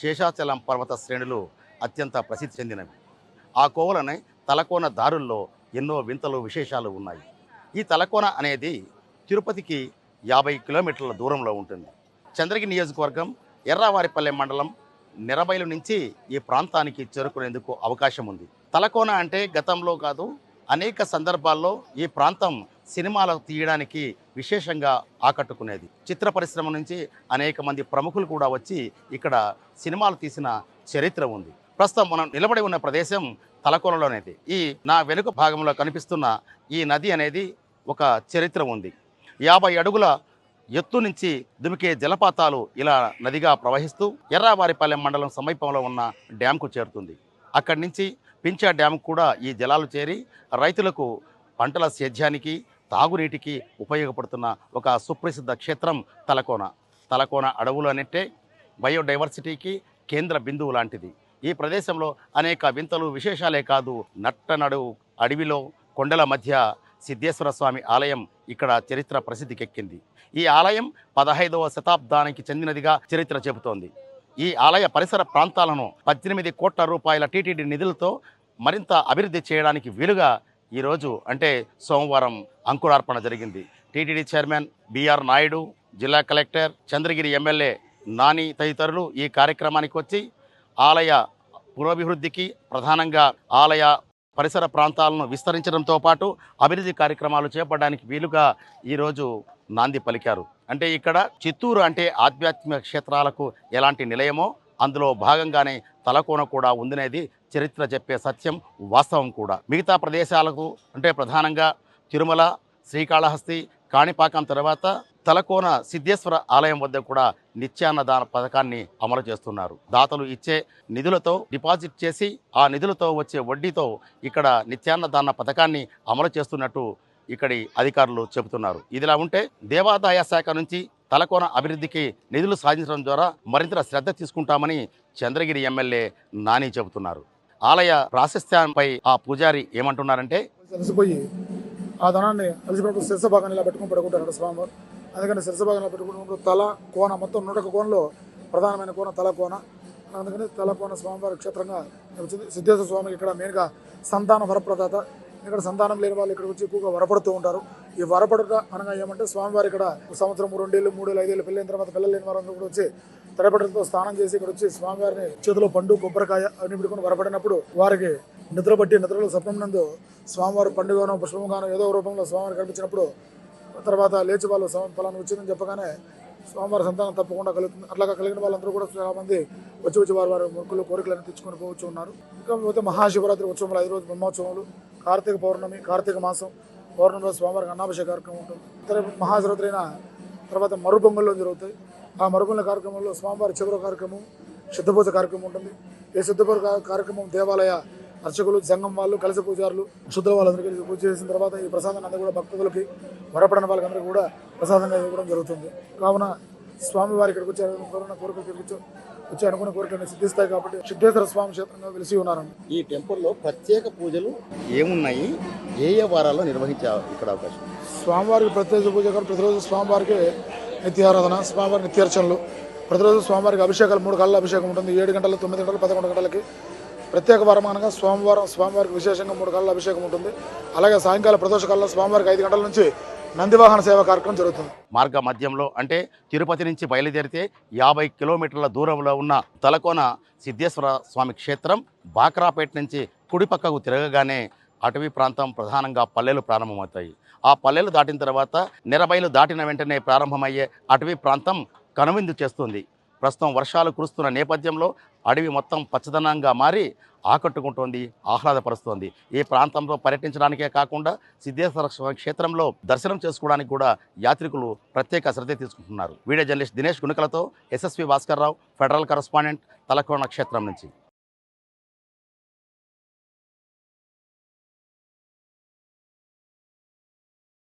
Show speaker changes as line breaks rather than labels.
శేషాచలం పర్వత శ్రేణులు అత్యంత ప్రసిద్ధి చెందినవి. ఆ కోవలనే తలకోన దారుల్లో ఎన్నో వింతలు విశేషాలు ఉన్నాయి. ఈ తలకోన అనేది తిరుపతికి యాభై కిలోమీటర్ల దూరంలో ఉంటుంది. చంద్రగిరి నియోజకవర్గం ఎర్రావారిపల్లె మండలం నిరబైలు నుంచి ఈ ప్రాంతానికి చేరుకునేందుకు అవకాశం ఉంది. తలకోన అంటే గతంలో కాదు అనేక సందర్భాల్లో ఈ ప్రాంతం సినిమాలు తీయడానికి విశేషంగా ఆకట్టుకునేది. చిత్ర పరిశ్రమ నుంచి అనేక మంది ప్రముఖులు కూడా వచ్చి ఇక్కడ సినిమాలు తీసిన చరిత్ర ఉంది. ప్రస్తుతం మనం నిలబడి ఉన్న ప్రదేశం తలకోనలోనేది. ఈ నా వెనుక భాగంలో కనిపిస్తున్న ఈ నది అనేది ఒక చరిత్ర ఉంది. యాభై అడుగుల ఎత్తు నుంచి దుమికే జలపాతాలు ఇలా నదిగా ప్రవహిస్తూ ఎర్రావారిపాలెం మండలం సమీపంలో ఉన్న డ్యాంకు చేరుతుంది. అక్కడి నుంచి పించా డ్యామ్ కూడా ఈ జలాలు చేరి రైతులకు పంటల సేద్యానికి తాగునీటికి ఉపయోగపడుతున్న ఒక సుప్రసిద్ధ క్షేత్రం తలకోన. తలకోన అడవులు అనేట్టే బయోడైవర్సిటీకి కేంద్ర బిందువు లాంటిది. ఈ ప్రదేశంలో అనేక వింతలు విశేషాలే కాదు. నట్టనడు అడవిలో కొండల మధ్య సిద్ధేశ్వర స్వామి ఆలయం ఇక్కడ చరిత్ర ప్రసిద్ధికెక్కింది. ఈ ఆలయం పదహైదవ శతాబ్దానికి చెందినదిగా చరిత్ర చెబుతోంది. ఈ ఆలయ పరిసర ప్రాంతాలను పద్దెనిమిది కోట్ల రూపాయల టీటీడీ నిధులతో మరింత అభివృద్ధి చేయడానికి వీలుగా ఈరోజు అంటే సోమవారం అంకురార్పణ జరిగింది. టీటీడీ చైర్మన్ బిఆర్ నాయుడు జిల్లా కలెక్టర్ చంద్రగిరి ఎమ్మెల్యే నాని తదితరులు ఈ కార్యక్రమానికి వచ్చి ఆలయ పురోభివృద్ధికి ప్రధానంగా ఆలయ పరిసర ప్రాంతాలను విస్తరించడంతో పాటు అభివృద్ధి కార్యక్రమాలు చేపట్టడానికి వీలుగా ఈరోజు నాంది పలికారు. అంటే ఇక్కడ చిత్తూరు అంటే ఆధ్యాత్మిక క్షేత్రాలకు ఎలాంటి నిలయమో అందులో భాగంగానే తలకోన కూడా ఉందనేది చరిత్ర చెప్పే సత్యం వాస్తవం కూడా. మిగతా ప్రదేశాలకు అంటే ప్రధానంగా తిరుమల శ్రీకాళహస్తి కాణిపాకం తర్వాత తలకోన సిద్ధేశ్వర ఆలయం వద్ద కూడా నిత్యాన్నదాన పథకాన్ని అమలు చేస్తున్నారు. దాతలు ఇచ్చే నిధులతో డిపాజిట్ చేసి ఆ నిధులతో వచ్చే వడ్డీతో ఇక్కడ నిత్యాన్నదాన పథకాన్ని అమలు చేస్తున్నట్టు ఇక్కడి అధికారులు చెబుతున్నారు. ఇదిలా ఉంటే దేవాదాయ శాఖ నుంచి తలకోన అభివృద్ధికి నిధులు సాధించడం ద్వారా మరింత శ్రద్ధ తీసుకుంటామని చంద్రగిరి ఎమ్మెల్యే నాని చెబుతున్నారు. ఆలయ ప్రాశస్త్యంపై ఆ పూజారి ఏమంటున్నారంటే
అలసిపోయి ఆ ధనాన్ని అలసిపోయినప్పుడు శిరస భాగాన్ని ఇలా పెట్టుకుని పడుకుంటారు స్వామివారు అందుకని శిరస భాగాన్ని పెట్టుకున్నప్పుడు తల కోన మొత్తం నూట కోణలో ప్రధానమైన కోన తల కోన. అందుకని తల కోన స్వామివారి క్షేత్రంగా వచ్చింది. సిద్ధేశ్వర స్వామి ఇక్కడ మెయిన్గా సంతాన వరప్రదాత ఇక్కడ సంతానం లేని వాళ్ళు ఇక్కడ వచ్చి ఎక్కువగా వరపడుతూ ఉంటారు. ఈ వరపడుట అనగా ఏమంటే స్వామివారు ఇక్కడ సంవత్సరం రెండేళ్ళు మూడేళ్ళు ఐదేళ్ళు పెళ్ళైన తర్వాత పిల్లలు లేని వారందరూ కూడా వచ్చి తడపడంతో స్నానం చేసి ఇక్కడ వచ్చి స్వామివారిని చేతిలో పండు కొబ్బరికాయ అని పెట్టుకుని వరపడినప్పుడు వారికి నిద్ర పట్టి నిద్రలో స్వప్నం నందు స్వామివారు పండుగనో పుష్పంగానో ఏదో రూపంలో స్వామివారు కనిపించినప్పుడు తర్వాత లేచి వాళ్ళు స్వామి ఫలాన్ని వచ్చిందని చెప్పగానే స్వామివారి సంతానం తప్పకుండా కలుగుతుంది. అట్లాగా కలిగిన వాళ్ళందరూ కూడా చాలామంది వచ్చి వచ్చి వారి వారి మొక్కులు కోరికలను తెచ్చుకొని పోవచ్చు ఉన్నారు. ఇకపోతే మహాశివరాత్రి ఉత్సవాలు ఐదు రోజు బ్రహ్మోత్సవాలు కార్తీక పౌర్ణమి కార్తీక మాసం పౌర్ణమి రోజు స్వామివారికి అన్నాభిషేక కార్యక్రమం ఉంటుంది. మహాశివరాత్రి అయిన తర్వాత మరుపొంగల్లో జరుగుతాయి. ఆ మరుపొంగల కార్యక్రమంలో స్వామివారి చివరి కార్యక్రమం సిద్ధపూజ కార్యక్రమం ఉంటుంది. ఈ సిద్ధపూజ కార్యక్రమం దేవాలయ అర్చకులు సంఘం వాళ్ళు కలిసి పూజారులు శుద్ధుల వాళ్ళందరూ కలిసి పూజ చేసిన తర్వాత ఈ ప్రసాదాన్ని అందరూ కూడా భక్తులకి వరపడిన వాళ్ళకందరూ కూడా ప్రసాదంగా ఇవ్వడం జరుగుతుంది. కావున స్వామివారి ఇక్కడికి వచ్చి అనుకున్న కోరికలు తీర్చు వచ్చి అనుకున్న కోరికలను సిద్ధిస్తాయి కాబట్టి సిద్ధేశ్వర స్వామి క్షేత్రంగా వెలిసి ఉన్నారండి.
ఈ టెంపుల్లో ప్రత్యేక పూజలు ఏమున్నాయి? ఏ ఏ వారాల్లో నిర్వహించే ఇక్కడ అవకాశం?
స్వామివారికి ప్రత్యేక పూజ కాదు ప్రతిరోజు స్వామివారికి నిత్యారాధన స్వామివారి నిత్యార్చనలు ప్రతిరోజు స్వామివారికి అభిషేకాలు మూడు గంటల అభిషేకం ఉంటుంది. ఏడు గంటలు తొమ్మిది గంటలు పదకొండు గంటలకి ప్రత్యేక వారం అనగా సోమవారం స్వామివారికి విశేషంగా మూడు గంటల అభిషేకం ఉంటుంది. అలాగే సాయంకాలం ప్రదోష కాలంలో స్వామివారికి ఐదు గంటల నుంచి నందివాహన సేవ కార్యక్రమం జరుగుతుంది.
మార్గ మధ్యంలో అంటే తిరుపతి నుంచి బయలుదేరితే యాభై కిలోమీటర్ల దూరంలో ఉన్న తలకోన సిద్ధేశ్వర స్వామి క్షేత్రం బాక్రాపేట నుంచి కుడిపక్కకు తిరగగానే అటవీ ప్రాంతం ప్రధానంగా పల్లెలు ప్రారంభమవుతాయి. ఆ పల్లెలు దాటిన తర్వాత నిరబైలు దాటిన వెంటనే ప్రారంభమయ్యే అటవీ ప్రాంతం కనువిందు చేస్తుంది. ప్రస్తుతం వర్షాలు కురుస్తున్న నేపథ్యంలో అడవి మొత్తం పచ్చదనంగా మారి ఆకట్టుకుంటోంది ఆహ్లాదపరుస్తోంది. ఈ ప్రాంతంలో పర్యటించడానికే కాకుండా సిద్ధేశ్వర స్వామి క్షేత్రంలో దర్శనం చేసుకోవడానికి కూడా యాత్రికులు ప్రత్యేక శ్రద్ధ తీసుకుంటున్నారు. Video journalist Dinesh గుణకలతో SSV Bhaskar Rao federal correspondent Talakona క్షేత్రం నుంచి.